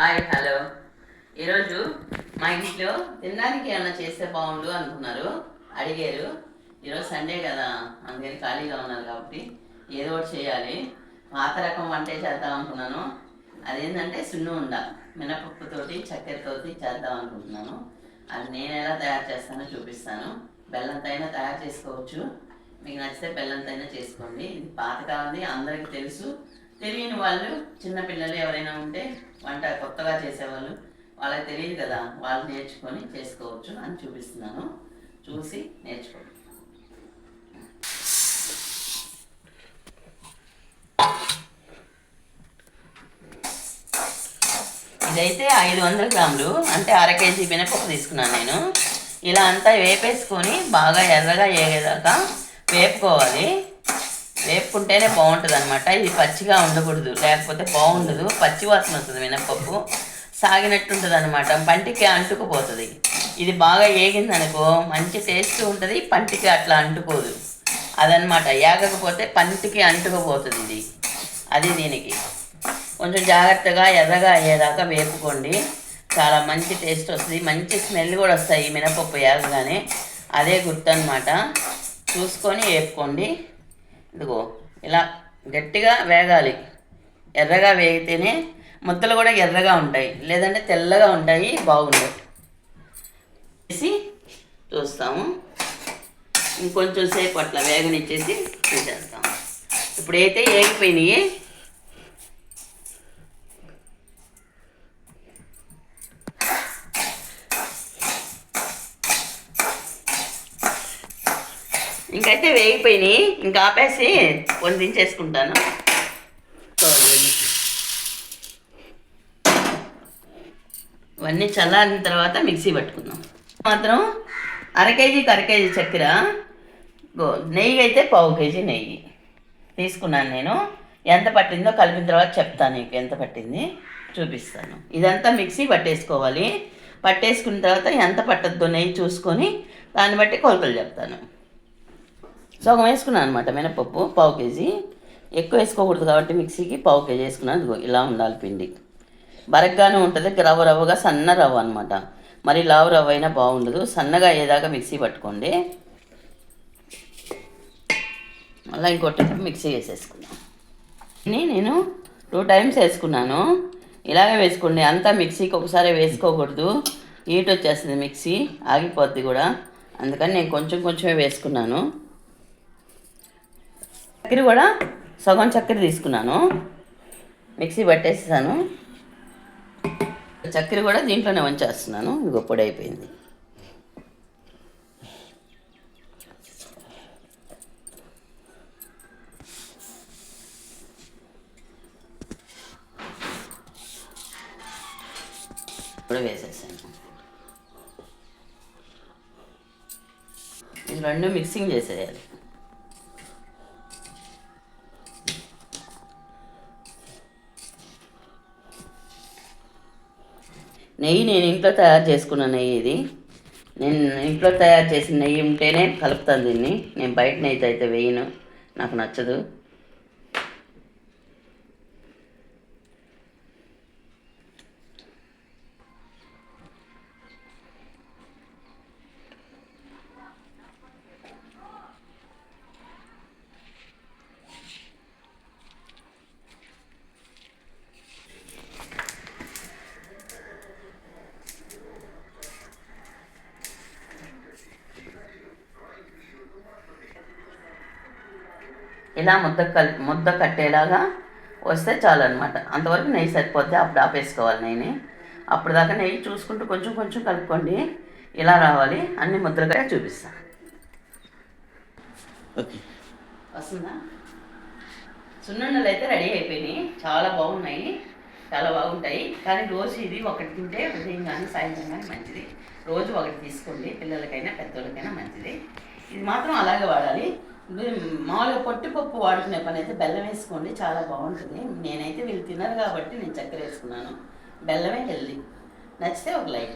Hi hello. ఈరోజు మా ఇంట్లో తినడానికి ఏమైనా చేస్తే బాగుండు అనుకున్నారు. అడిగారు. ఈరోజు సండే కదా అందుకని ఖాళీగా ఉన్నారు కాబట్టి ఏదో ఒకటి చేయాలి. పాత రకం వంటే చేద్దాం అనుకున్నాను. అదేంటంటే సున్ను ఉండ మినపప్పుతోటి చక్కెరతోటి చేద్దాం అనుకుంటున్నాను. అది నేను ఎలా తయారు చేస్తానో చూపిస్తాను. బెల్లంతైనా తయారు చేసుకోవచ్చు. మీకు నచ్చితే బెల్లంతైనా చేసుకోండి. ఇది పాతకాలంది అందరికీ తెలుసు. తెలియని వాళ్ళు చిన్నపిల్లలు ఎవరైనా ఉంటే వంట కొత్తగా చేసేవాళ్ళు వాళ్ళకి తెలియదు కదా వాళ్ళు నేర్చుకొని చేసుకోవచ్చు అని చూపిస్తున్నాను. చూసి నేర్చుకోండి ఇదైతే ఐదు వందల గ్రాములు అంటే అర కేజీ మినపప్పు తీసుకున్నాను నేను. ఇలా అంతా వేపేసుకొని బాగా ఎర్రగా వేగేదాకా వేపుకోవాలి. వేపుకుంటేనే బాగుంటుంది అనమాట ఇది పచ్చిగా ఉండకూడదు. లేకపోతే బాగుండదు. పచ్చి వాసన వస్తుంది మినపప్పు సాగినట్టు ఉంటుంది అనమాట పంటికి అంటుకుపోతుంది. ఇది బాగా ఏగింది అనుకో మంచి టేస్ట్ ఉంటుంది. పంటికి అట్లా అంటుకోదు. అదనమాట ఏగకపోతే పంటికి అంటుకుపోతుంది ఇది. అది దీనికి. కొంచెం జాగ్రత్తగా ఎర్రగా అయ్యేదాకా వేపుకోండి. చాలా మంచి టేస్ట్ వస్తుంది. మంచి స్మెల్ కూడా వస్తాయి మినపప్పు ఏగగానే. అదే గుర్తు అనమాట చూసుకొని వేపుకోండి. ఇదిగో. ఇలా గట్టిగా వేగాలి. ఎర్రగా వేగితేనే ముద్దలు కూడా ఎర్రగా ఉంటాయి. లేదంటే తెల్లగా ఉంటాయి బాగుంటాయి వేసి చూస్తాము. ఇంకొంచెం సేపు అట్లా వేగనిచ్చేసి తీసేస్తాము ఇప్పుడైతే ఏగిపోయినాయి. ఇంకైతే వేగిపోయినాయి. ఇంకా ఆపేసి వండించేసుకుంటాను ఇవన్నీ చల్లారిన తర్వాత మిక్సీ పట్టుకుందాం. మాత్రం అర కేజీకి అర కేజీ చక్కెర నెయ్యి అయితే పావు కేజీ నెయ్యి తీసుకున్నాను నేను. ఎంత పట్టిందో కలిపిన తర్వాత చెప్తాను నీకు ఎంత పట్టింది. చూపిస్తాను. ఇదంతా మిక్సీ పట్టేసుకోవాలి. పట్టేసుకున్న తర్వాత ఎంత పట్టద్దో నెయ్యి చూసుకొని దాన్ని బట్టి కొలతలు చెప్తాను. సగం వేసుకున్నాను అనమాట మినపప్పు పావు కేజీ. ఎక్కువ వేసుకోకూడదు కాబట్టి మిక్సీకి పావు కేజీ వేసుకున్నాను. ఇదిగో ఇలా ఉండాలి పిండి. బరగ్గానే ఉంటుంది రవ్వ రవ్వగా సన్న రవ్వ అనమాట మరి లావు రవ్వ అయినా బాగుండదు. సన్నగా అయ్యేదాకా మిక్సీ పట్టుకోండి. మళ్ళీ ఇంకోటి మిక్సీ వేసేసుకున్నాను నేను టూ టైమ్స్ వేసుకున్నాను. ఇలాగే వేసుకోండి. అంతా మిక్సీకి ఒకసారి వేసుకోకూడదు. హీట్ వచ్చేస్తుంది మిక్సీ. ఆగిపోద్ది కూడా. అందుకని నేను కొంచెం కొంచెమే వేసుకున్నాను. చక్కెర కూడా సగం చక్కెర తీసుకున్నాను. మిక్సీ పట్టేసాను చక్కెర కూడా దీంట్లోనే వంచేస్తున్నాను. ఇదిగో పొడి అయిపోయింది. కూడా వేసేసాను. ఇది రెండు మిక్సింగ్ చేసేయాలి. నెయ్యి నేను ఇంట్లో తయారు చేసుకున్న నెయ్యి ఇది. నేను ఇంట్లో తయారు చేసిన నెయ్యి ఉంటేనే కలుపుతాను దీన్ని. నేను బయట నెయ్యి అయితే వేయను. నాకు నచ్చదు. ఇలా ముద్ద కల్ ముద్ద కట్టేలాగా వస్తే చాలు అనమాట అంతవరకు నెయ్యి సరిపోతే అప్పుడు ఆపేసుకోవాలి నెయ్యిని. అప్పుడు దాకా నెయ్యి చూసుకుంటూ కొంచెం కొంచెం కలుపుకోండి. ఇలా రావాలి. అన్ని ముద్రగా చూపిస్తాను ఓకే. వస్తుందా? సున్నుండలు అయితే రెడీ అయిపోయినాయి. చాలా బాగున్నాయి. చాలా బాగుంటాయి. కానీ రోజు ఇది ఒకటి తింటే ఉదయం కానీ సాయంత్రం కానీ మంచిది. రోజు ఒకటి తీసుకోండి. పిల్లలకైనా పెద్దోళ్ళకైనా మంచిది. ఇది మాత్రం అలాగే వాడాలి. మామూలుగా పొట్టిపప్పు వాడుకునే పని అయితే బెల్లం వేసుకోండి చాలా బాగుంటుంది. నేనైతే వీళ్ళు తినరు కాబట్టి నేను చక్కెర వేసుకున్నాను. బెల్లమే హెల్దీ. నచ్చితే ఒక లైక్.